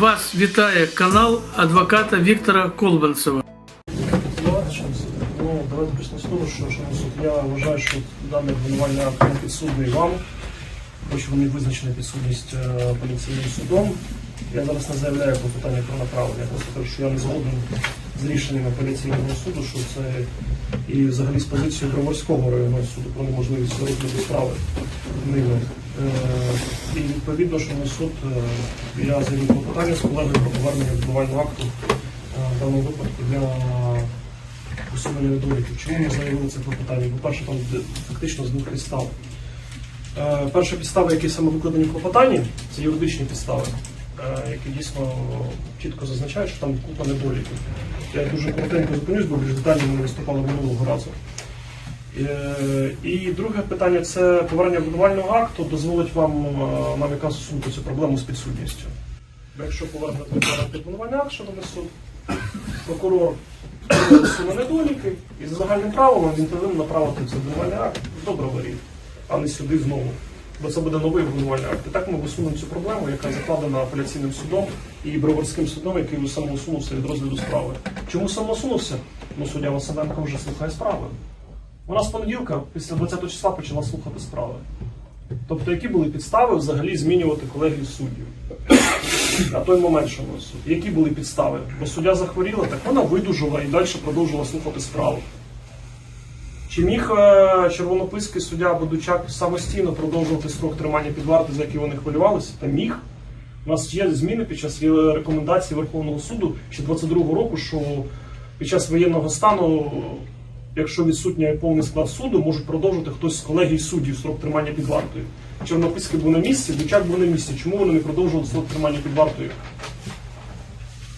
Вас вітає канал адвоката Віктора Колбанцева. Ну, давайте почнемо з того, що, суд, я вважаю, що даний обвинувальний акт не підсудний вам, хоч вони визначені підсудність е, апеляційним судом. Я зараз не заявляю про питання про направлення, я просто кажу, що я не згоден з рішенням апеляційного суду, що це і взагалі з позицією Броварського районного суду про неможливість розгляду справи ними. Е, І відповідно, що на суд е, я заявив клопотання з колегою про повернення обвинувального акту е, в даному випадку для усунення недоліків. Чому ми заявили це клопотання? По-перше, там фактично з двох підстав. Перша підстава, які саме викладені в клопотанні, це юридичні підстави, які дійсно чітко зазначають, що там купа недоліків. Я дуже коротенько зупинюсь, бо більш детально ми виступали минулого разу. Е, І друге питання це повернення обвинувального акту дозволить вам е, нам якраз усунути цю проблему з підсудністю. Бо якщо повернути обвинувальний акт, шановний суд, прокурор суне недоліки, і за загальним правилом він повинен направити цей обвинувальний акт до броварів, а не сюди знову. Бо це буде новий обвинувальний акт. І так ми висунемо цю проблему, яка закладена апеляційним судом і броварським судом, який самоусунувся від розгляду справи. Чому самоусунувся? Ну, суддя Василенко вже слухає справи. Вона з понеділка, після 20 числа, почала слухати справи. Тобто, які були підстави взагалі змінювати колегію суддів? На той момент, що ми суд. Які були підстави? Бо суддя захворіла, так вона видужала і далі продовжувала слухати справу. Чи міг е, червонописький суддя Бодучак самостійно продовжувати строк тримання під вартою, за який вони хвилювалися? Та міг. У нас є зміни під час е, рекомендацій Верховного суду ще 22-го року, що під час воєнного стану, якщо відсутній повний склад суду, можуть продовжити хтось з колегій суддів строк тримання під вартою. Чорнописький був на місці, Дучак був на місці. Чому вони не продовжували строк тримання під вартою?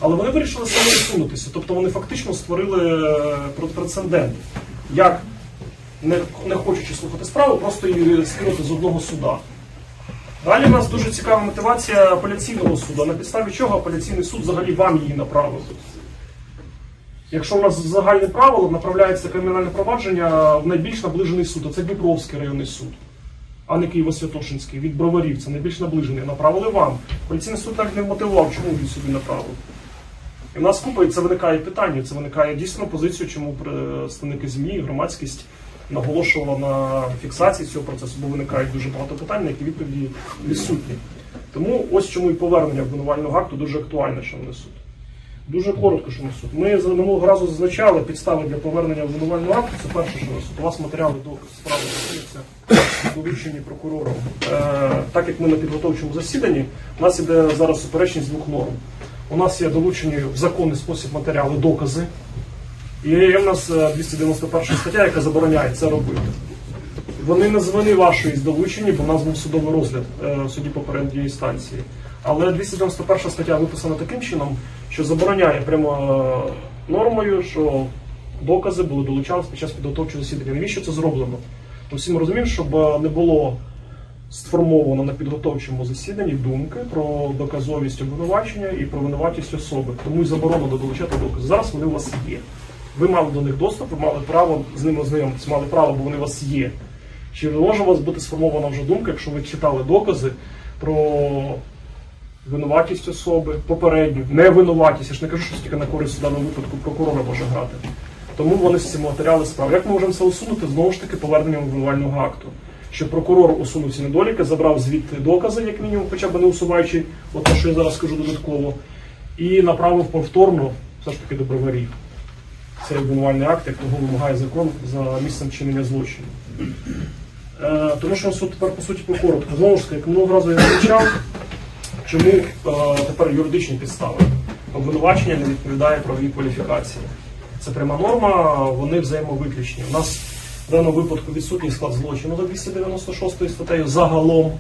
Але вони вирішили самовисунутися. Тобто вони фактично створили е, прецедент. Як не, не хочучи слухати справу, просто її скинути з одного суда. Далі в нас дуже цікава мотивація апеляційного суду. На підставі чого апеляційний суд взагалі вам її направив? Якщо у нас загальне правило направляється кримінальне провадження в найбільш наближений суд, а це Дніпровський районний суд, а не Києво-Святошинський, від броварів, це найбільш наближений. Направили вам. Апеляційний суд так не мотивував, чому він собі направив. І в нас купа, і це виникає питання, це виникає дійсно позицію, чому представники ЗМІ, громадськість наголошувала на фіксації цього процесу, бо виникають дуже багато питань, на які відповіді відсутні. Тому ось чому і повернення обвинувального акту дуже актуальне, шановний суд. Дуже коротко, шановний суд. Ми за минулого разу зазначали підстави для повернення обвинувального акту. Це перше, що. У вас матеріали до справи знаходяться долучені прокурором. Е, так як ми на підготовчому засіданні, у нас іде зараз суперечність двох норм. У нас є долучені в законний спосіб матеріали, докази. І є в нас е, 291 стаття, яка забороняє це робити. Вони не вашої долучені, бо в нас був судовий розгляд е, в суді попередньої інстанції. Але 291 стаття виписана таким чином, що забороняє прямо е, нормою, що докази були долучалися під час підготовчого засідання. Навіщо це зроблено? То всі ми розуміємо, щоб е, не було сформовано на підготовчому засіданні думки про доказовість обвинувачення і про винуватість особи. Тому й заборонено долучати докази. Зараз вони у вас є. Ви мали до них доступ, ви мали право з ними ознайомитися, мали право, бо вони у вас є. Чи може у вас бути сформована вже думка, якщо ви читали докази про винуватість особи, попередню, невинуватість, я ж не кажу, що тільки на користь в даному випадку прокурора може грати. Тому вони ці матеріали справи. Як ми можемо це усунути? Знову ж таки, поверненням обвинувального акту. Щоб прокурор усунув ці недоліки, забрав звідти докази, як мінімум, хоча б не усуваючи, от те, що я зараз скажу додатково, і направив повторно все ж таки до броварів. Цей обвинувальний акт, як того вимагає закон за місцем чинення злочину. Е, тому що суд тепер по суті покоротко. Знову ж таки, як минулого разу я зазначав, чому е, тепер юридичні підстави. Обвинувачення не відповідає правовій кваліфікації. Це пряма норма, вони взаємовиключні. У нас в даному випадку відсутній склад злочину за 296 статтею загалом.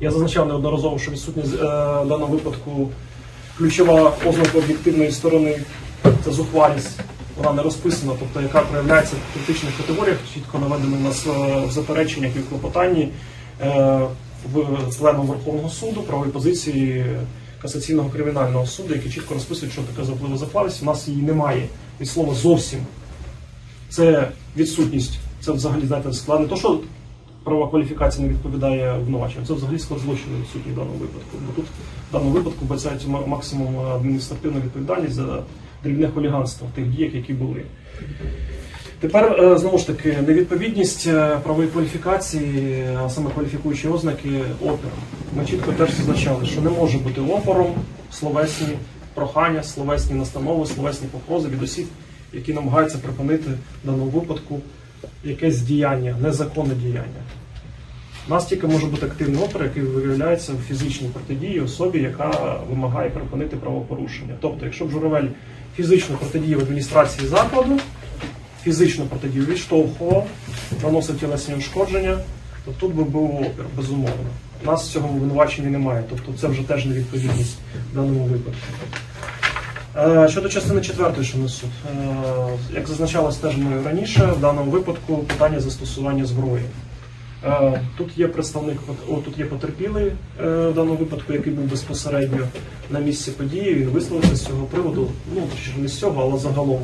Я зазначав неодноразово, що відсутні е, в даному випадку ключова ознака об'єктивної сторони це зухвалість. Вона не розписана, тобто яка проявляється в критичних категоріях, чітко наведено у нас е, в запереченнях і в клопотанні в плену Верховного суду правої позиції касаційного кримінального суду, які чітко розписують, що таке заплива захвалість. У нас її немає від слова зовсім. Це відсутність. Це взагалі знаєте, склад не то, що правова кваліфікація не відповідає обвинуваченню. Це взагалі склад злочину відсутній в даному випадку. Бо тут в даному випадку бачається максимум адміністративна відповідальність за дрібне хуліганство тих діях, які були. Тепер е, знову ж таки невідповідність е, правової кваліфікації, а саме кваліфікуючі ознаки опіру. Ми чітко теж зазначали, що не може бути опором словесні прохання, словесні настанови, словесні погрози від осіб, які намагаються припинити в даному випадку якесь діяння, незаконне діяння. У нас тільки може бути активний опір, який виявляється в фізичній протидії особі, яка вимагає припинити правопорушення. Тобто, якщо б журавель фізично протидіяв адміністрації закладу, фізично протидію відштовхував, наносив тілесні ушкодження, то тут би був опір, безумовно. Нас цього обвинуваченні немає, тобто це вже теж невідповідність в даному випадку. Е, Щодо частини четвертої, що несу, суд, як зазначалось теж мною раніше, в даному випадку питання застосування зброї. Е, Тут є представник, о, тут є потерпілий е, в даному випадку, який був безпосередньо на місці події. Він висловився з цього приводу, ну не з цього, але загалом.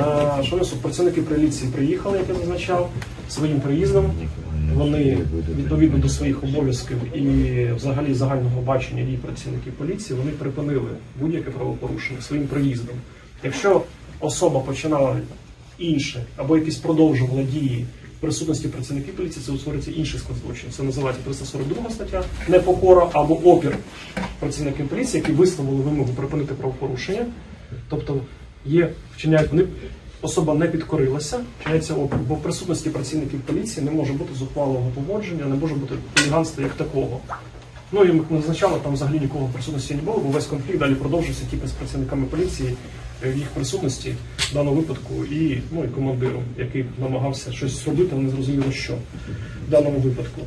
Е, Що несу, працівники поліції приїхали, як я зазначав, своїм приїздом. Вони відповідно до своїх обов'язків і взагалі загального бачення дій працівників поліції вони припинили будь-яке правопорушення своїм приїздом. Якщо особа починала інше або якісь продовжувала дії присутності працівників поліції, це утворюється інший склад злочину. Це називається 342 стаття непокора або опір працівників поліції, які висловили вимогу припинити правопорушення. Тобто є вчиняють вони. Особа не підкорилася, вчиняється опір, бо в присутності працівників поліції не може бути зухвалого поводження, не може бути хуліганства як такого. Ну і ми зазначали, там взагалі нікого в присутності не було, бо весь конфлікт далі продовжився тільки з працівниками поліції в їх присутності в даному випадку і, ну, і командиром, який намагався щось зробити, але не зрозуміло що в даному випадку.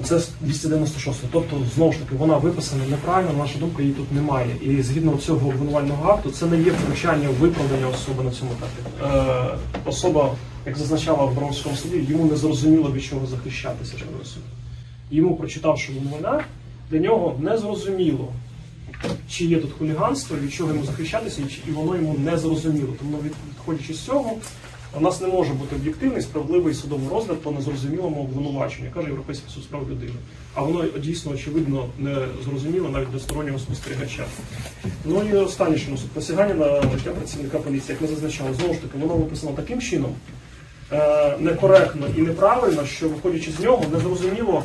Оце 296. Тобто, знову ж таки, вона виписана неправильно, на наша думка, її тут немає. І згідно цього обвинувального акту, це не є втручання виправдання особи на цьому етапі. Е, особа, як зазначала в Бровському суді, йому не зрозуміло від чого захищатися. Йому прочитавши вона, для нього не зрозуміло, чи є тут хуліганство, від чого йому захищатися, і, воно йому не зрозуміло. Тому відходячи з цього, у нас не може бути об'єктивний, справедливий судовий розгляд по незрозумілому обвинуваченню, каже Європейський суд з прав людини. А воно дійсно очевидно не зрозуміло навіть для стороннього спостерігача. Ну і останнє, що носить посягання на життя працівника поліції, як ми зазначали, знову ж таки, воно виписано таким чином, е, некоректно і неправильно, що виходячи з нього, не зрозуміло,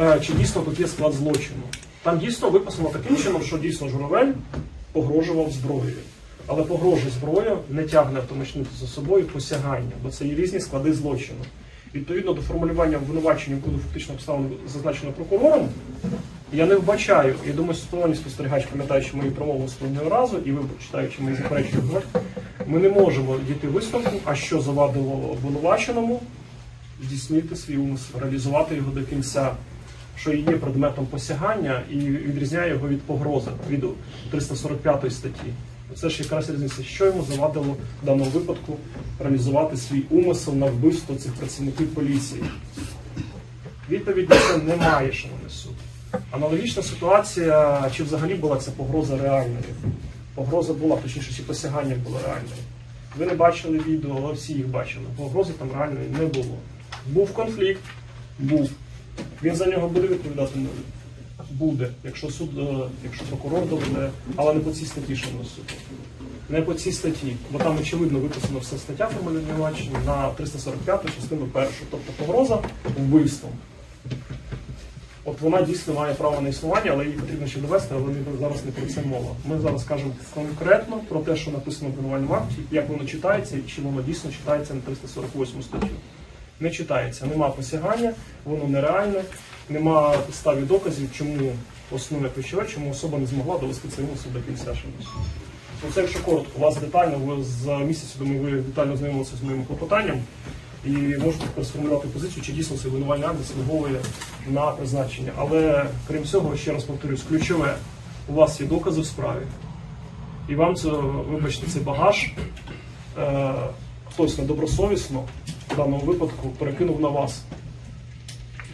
е, чи дійсно тут є склад злочину. Там дійсно виписано таким чином, що дійсно журавель погрожував зброєю. Але погрожує зброя не тягне автоматично за собою посягання, бо це є різні склади злочину. Відповідно до формулювання обвинувачення, коли фактично обставин зазначено прокурором, я не вбачаю, я думаю, сторонній спостерігач, пам'ятаючи мою промову з разу, і ви читаючи мої заперечення, ми не можемо дійти висновку, а що завадило обвинуваченому здійснити свій умисел, реалізувати його до кінця, що є предметом посягання і відрізняє його від погрози, від 345 статті. Це ж якраз різниця, що йому завадило в даному випадку реалізувати свій умисел на вбивство цих працівників поліції. Відповідь на це немає, шановний суд. Аналогічна ситуація, чи взагалі була ця погроза реальною? Погроза була, точніше, чи посягання було реальною. Ви не бачили відео, але всі їх бачили. Погрози там реальної не було. Був конфлікт, був. Він за нього буде відповідати? Буде, якщо суд, е, якщо прокурор доведе, але не по цій статті, шановний суд. Не по цій статті, бо там очевидно виписано все стаття формулювання на 345 частину першу, тобто погроза вбивством. От вона дійсно має право на існування, але її потрібно ще довести, але зараз не про це мова. Ми зараз кажемо конкретно про те, що написано в обвинувальному акті, як воно читається, і чи воно дійсно читається на 348 статтю. Не читається, нема посягання, воно нереальне, нема підставі доказів, чому основне ключове, чому особа не змогла довести цей мусор до кінця. Ну, це якщо коротко, у вас детально, ви за місяць, думаю, ви детально знайомилися з моїм клопотанням і можете сформулювати позицію, чи дійсно цей винувальний акт заслуговує на призначення. Але крім цього, ще раз повторюсь, ключове, у вас є докази в справі, і вам це, вибачте, цей багаж е, хтось недобросовісно даному випадку перекинув на вас.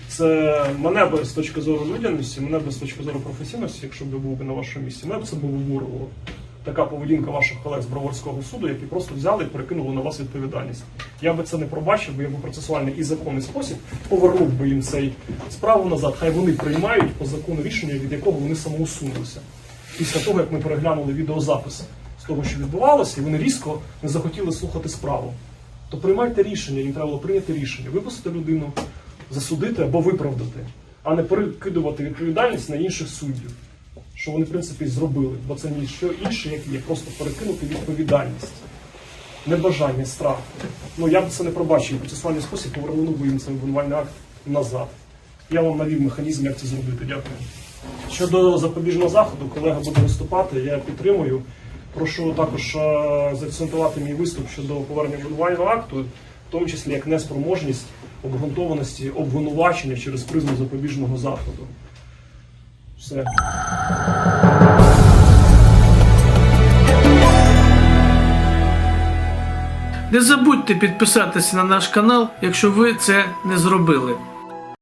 Це мене би з точки зору людяності, мене би з точки зору професійності, якщо б я був би на вашому місці, мене б це б обурило. така поведінка ваших колег з Броварського суду, які просто взяли і перекинули на вас відповідальність. Я би це не пробачив, бо я би процесуальний і законний спосіб повернув би їм цей справу назад. Хай вони приймають по закону рішення, від якого вони самоусунулися. Після того, як ми переглянули відеозаписи з того, що відбувалося, і вони різко не захотіли слухати справу. То приймайте рішення, їм треба було прийняти рішення, випустити людину, засудити або виправдати, а не перекидувати відповідальність на інших суддів, що вони, в принципі, зробили, бо це ніщо інше, як є, просто перекинути відповідальність, небажання, страх. Ну я б це не пробачив, процесуальний спосіб повернув би їм цей обвинувальний акт назад. Я вам навів механізм, як це зробити. Дякую. Щодо запобіжного заходу, колега буде виступати, я підтримую. Прошу також е, заакцентувати мій виступ щодо повернення обвинувального акту, в тому числі як неспроможність обґрунтованості обвинувачення через призму запобіжного заходу. Все. Не забудьте підписатися на наш канал, якщо ви це не зробили.